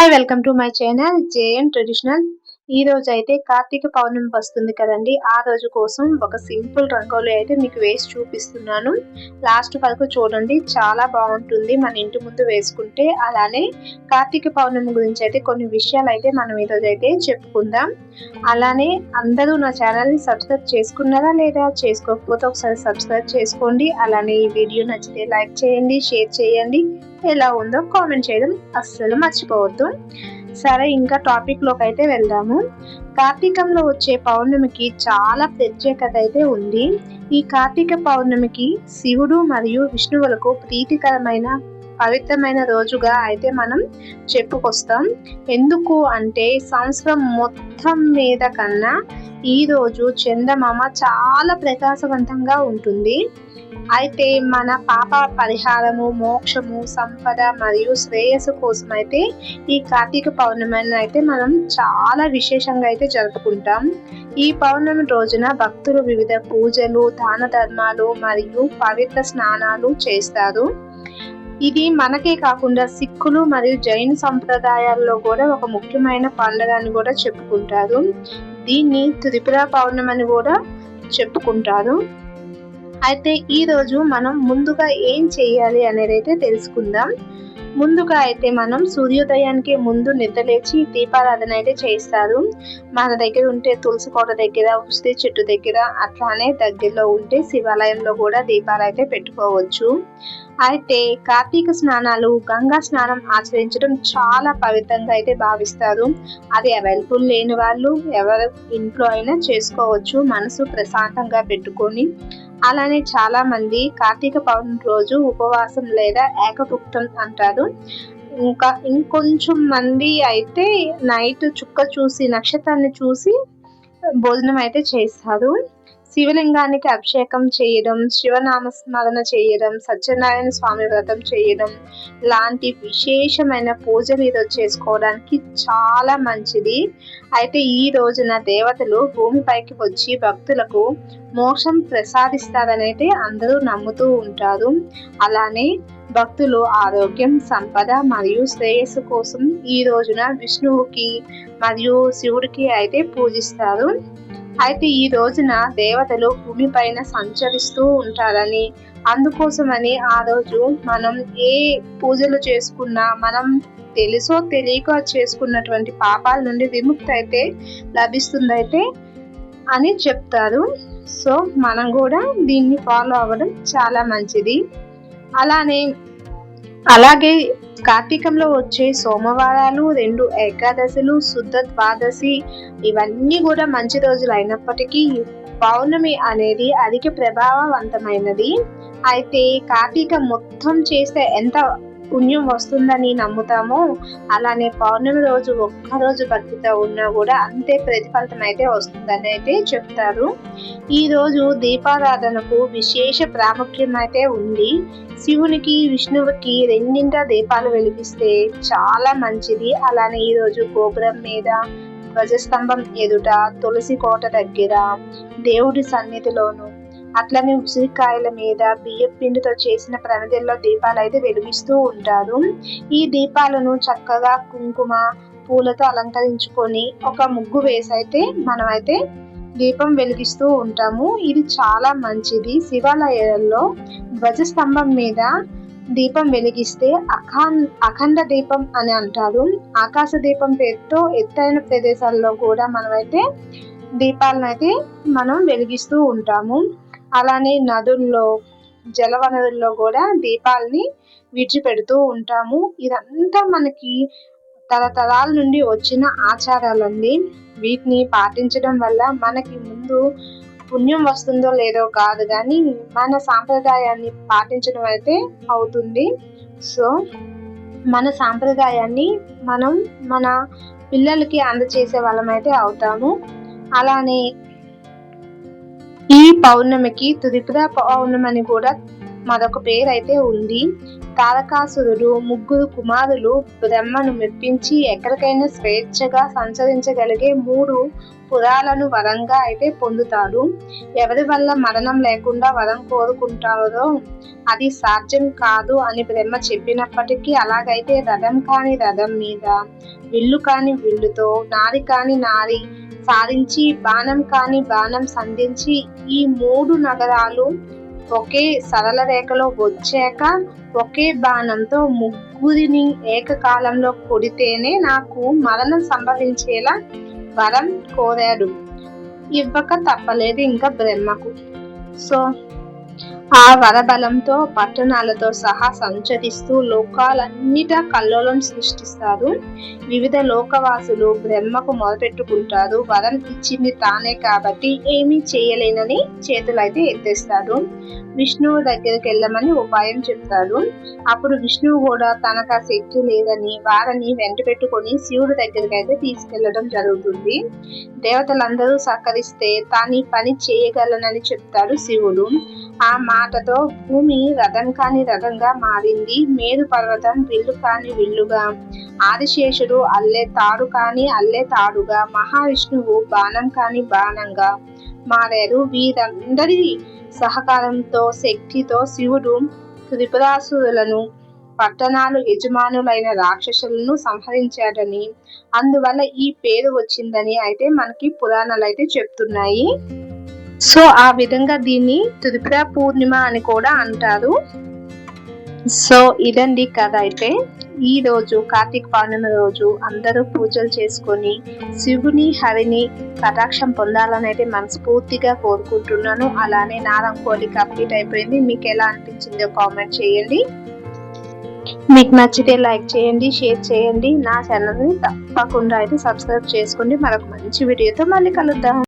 Hi welcome to my channel JN traditional ఈ రోజు అయితే కార్తీక పౌర్ణమి వస్తుంది కదండి. ఆ రోజు కోసం ఒక సింపుల్ రంగోలి అయితే మీకు వేసి చూపిస్తున్నాను. లాస్ట్ వరకు చూడండి. చాలా బాగుంటుంది. మన ఇంటి ముందు వేసుకుంటే అలానే కార్తీక పౌర్ణమి గురించి అయితే కొన్ని విషయాలు అయితే మనం ఈరోజు అయితే చెప్పుకుందాం. అలానే అందరూ నా ఛానల్ని సబ్స్క్రైబ్ చేసుకున్నారా లేదా చేసుకోకపోతే ఒకసారి సబ్స్క్రైబ్ చేసుకోండి. అలానే ఈ వీడియో నచ్చితే లైక్ చేయండి షేర్ చేయండి. ఎలా ఉందో కామెంట్ చేయడం అస్సలు మర్చిపోవద్దు. సరే ఇంకా టాపిక్లోకి అయితే వెళ్దాము. కార్తీకంలో వచ్చే పౌర్ణమికి చాలా ప్రత్యేకత అయితే ఉంది. ఈ కార్తీక పౌర్ణమికి శివుడు మరియు విష్ణువులకు ప్రీతికరమైన పవిత్రమైన రోజుగా అయితే మనం చెప్పుకొస్తాం. ఎందుకు అంటే సంవత్సరం మొత్తం మీద కన్నా ఈ రోజు చందమామ చాలా ప్రకాశవంతంగా ఉంటుంది. అయితే మన పాప పరిహారము మోక్షము సంపద మరియు శ్రేయస్సు కోసం అయితే ఈ కార్తీక పౌర్ణమిని అయితే మనం చాలా విశేషంగా అయితే జరుపుకుంటాం. ఈ పౌర్ణమి రోజున భక్తులు వివిధ పూజలు దాన ధర్మాలు మరియు పవిత్ర స్నానాలు చేస్తారు. ఇది మనకే కాకుండా సిక్కులు మరియు జైన్ సంప్రదాయాల్లో కూడా ఒక ముఖ్యమైన పండుగ అని కూడా చెప్పుకుంటారు. దీన్ని త్రిపుర పౌర్ణమని కూడా చెప్పుకుంటారు. అయితే ఈరోజు మనం ముందుగా ఏం చేయాలి అనేది అయితే తెలుసుకుందాం. ముందుగా అయితే మనం సూర్యోదయానికి ముందు నిద్రలేచి దీపారాధన అయితే చేస్తారు. మన దగ్గర ఉంటే తులసి కోట దగ్గర ఉసిరి చెట్టు దగ్గర అట్లానే దగ్గరలో ఉంటే శివాలయంలో కూడా దీపాలు అయితే పెట్టుకోవచ్చు. అయితే కార్తీక స్నానాలు గంగా స్నానం ఆచరించడం చాలా పవిత్రంగా అయితే భావిస్తారు. అది అవైలబుల్ లేని వాళ్ళు ఎవరు ఇంట్లో అయినా చేసుకోవచ్చు. మనసు ప్రశాంతంగా పెట్టుకొని. అలానే చాలా మంది కార్తీక పౌర్ణమి రోజు ఉపవాసం లేదా ఏకభుక్తం అంటారు. ఇంకా ఇంకొంచెం మంది అయితే నైట్ చుక్క చూసి నక్షత్రాన్ని చూసి భోజనం అయితే చేస్తారు. శివలింగానికి అభిషేకం చేయడం శివనామస్మరణ చేయడం సత్యనారాయణ స్వామి వ్రతం చేయడం లాంటి విశేషమైన పూజలు ఈరోజు చేసుకోవడానికి చాలా మంచిది. అయితే ఈ రోజున దేవతలు భూమిపైకి వచ్చి భక్తులకు మోక్షం ప్రసాదిస్తారనైతే అందరూ నమ్ముతూ ఉంటారు. అలానే భక్తులు ఆరోగ్యం సంపద మరియు శ్రేయస్సు కోసం ఈ రోజున విష్ణువుకి మరియు శివుడికి అయితే పూజిస్తారు. అయితే ఈ రోజున దేవతలు భూమిపైన సంచరిస్తూ ఉంటారని అందుకోసమని ఆ రోజు మనం ఏ పూజలు చేసుకున్నా మనం తెలుసో తెలియక చేసుకున్నటువంటి పాపాల నుండి విముక్తి అయితే లభిస్తుందైతే అని చెప్తారు. సో మనం కూడా దీన్ని ఫాలో అవ్వడం చాలా మంచిది. అలానే అలాగే కార్తీకంలో వచ్చే సోమవారాలు రెండు ఏకాదశులు శుద్ధ ద్వాదశి ఇవన్నీ కూడా మంచి రోజులు అయినప్పటికీ పౌర్ణమి అనేది అధిక ప్రభావవంతమైనది. అయితే కార్తీక మొత్తం చేస్తే ఎంత పుణ్యం వస్తుందని నమ్ముతామో అలానే పౌర్ణమి రోజు ఒక్కరోజు భక్తితో ఉన్నా కూడా అంతే ప్రతిఫలితం అయితే వస్తుందని అయితే చెప్తారు. ఈరోజు దీపారాధనకు విశేష ప్రాముఖ్యం అయితే ఉంది. శివునికి విష్ణువుకి రెండింట దీపాలు వెలిగిస్తే చాలా మంచిది. అలానే ఈరోజు గోపురం మీద ధ్వజస్తంభం ఎదుట తులసి కోట దగ్గర దేవుడి సన్నిధిలోను అట్లనే ఉసిరికాయల మీద బియ్యం పిండితో చేసిన ప్రమిదల్లో దీపాలు అయితే వెలిగిస్తూ ఉంటారు. ఈ దీపాలను చక్కగా కుంకుమ పూలతో అలంకరించుకొని ఒక ముగ్గు వేసి అయితే మనమైతే దీపం వెలిగిస్తూ ఉంటాము. ఇది చాలా మంచిది. శివాలయాల్లో ధ్వజస్తంభం మీద దీపం వెలిగిస్తే అఖాన్ అఖండ దీపం అని అంటారు. ఆకాశ దీపం పేరుతో ఎత్తైన ప్రదేశాల్లో కూడా మనమైతే దీపాలను అయితే మనం వెలిగిస్తూ ఉంటాము. అలానే నదుల్లో జలవనరుల్లో కూడా దీపాలని విడిచిపెడుతూ ఉంటాము. ఇదంతా మనకి తరతరాల నుండి వచ్చిన ఆచారాలండి. వీటిని పాటించడం వల్ల మనకి ముందు పుణ్యం వస్తుందో లేదో కాదు కానీ మన సాంప్రదాయాన్ని పాటించడం అయితే అవుతుంది. సో మన సాంప్రదాయాన్ని మనం మన పిల్లలకి అందచేసే వాళ్ళమైతే అవుతాము. అలానే ఈ పౌర్ణమికి త్రిపుర పౌర్ణమి అని కూడా మరొక పేరైతే ఉంది. తారకాసురుడు ముగ్గురు కుమారులు బ్రహ్మను మెప్పించి ఎక్కడికైనా స్వేచ్ఛగా సంచరించగలిగే మూడు పురాలను వరంగా అయితే పొందుతారు. ఎవరి వల్ల మరణం లేకుండా వరం కోరుకుంటారో అది సాధ్యం కాదు అని బ్రహ్మ చెప్పినప్పటికీ అలాగైతే రథం కాని రథం మీద విల్లు కాని విల్లుతో నారి కాని నారి సాధించి బాణం కాని బాణం సంధించి ఈ మూడు నగరాలు ఒకే సరళ రేఖలో వచ్చాక ఒకే బాణంతో ముగ్గురిని ఏకకాలంలో కొడితేనే నాకు మరణం సంభవించేలా వరం కోరాడు ఇవ్వక తప్పలేదు ఇంకా బ్రహ్మకు. సో ఆ వరబలంతో పట్టణాలతో సహా సంచరిస్తూ లోకాలన్నిట కల్లోలం సృష్టిస్తారు. వివిధ లోకవాసులు బ్రహ్మకు మొదపెట్టుకుంటారు వరం ఇచ్చింది తానే కాబట్టి ఏమీ చేయలేనని చేతులైతే ఎత్తేస్తాడు విష్ణువు దగ్గరికి వెళ్ళమని ఉపాయం చెప్తాడు. అప్పుడు విష్ణువు కూడా తనకు ఆ శక్తి లేదని వారిని వెంట పెట్టుకొని శివుడి దగ్గరికి అయితే తీసుకెళ్ళడం జరుగుతుంది. దేవతలందరూ సహకరిస్తే తాను పని చేయగలనని చెప్తాడు శివుడు. ఆ మాటతో భూమి రథం కాని రథంగా మారింది. మేరు పర్వతం విల్లు కాని విల్లుగా ఆదిశేషుడు అల్లే తాడు కాని అల్లే తాడుగా మహావిష్ణువు బాణం కాని బాణంగా మారారు. వీరందరి సహకారంతో శక్తితో శివుడు త్రిపురాసురులను పట్టణాలు యజమానులైన రాక్షసులను సంహరించాడని అందువల్ల ఈ పేరు వచ్చిందని అయితే మనకి పురాణాలు అయితే చెప్తున్నాయి. సో ఆ విధంగా దీన్ని త్రిపుర పూర్ణిమ అని కూడా అంటారు. సో ఇదండి కథ అయితే. ఈ రోజు కార్తీక పౌర్ణమి రోజు అందరూ పూజలు చేసుకొని శివుని హరిని కటాక్షం పొందాలని అయితే మనస్ఫూర్తిగా కోరుకుంటున్నాను. అలానే నా రంగోలి కంప్లీట్ అయిపోయింది. మీకు ఎలా అనిపించిందో కామెంట్ చేయండి. మీకు నచ్చితే లైక్ చేయండి షేర్ చేయండి. నా ఛానల్ని తప్పకుండా అయితే సబ్స్క్రైబ్ చేసుకోండి. మరొక మంచి వీడియోతో మళ్ళీ కలుద్దాం.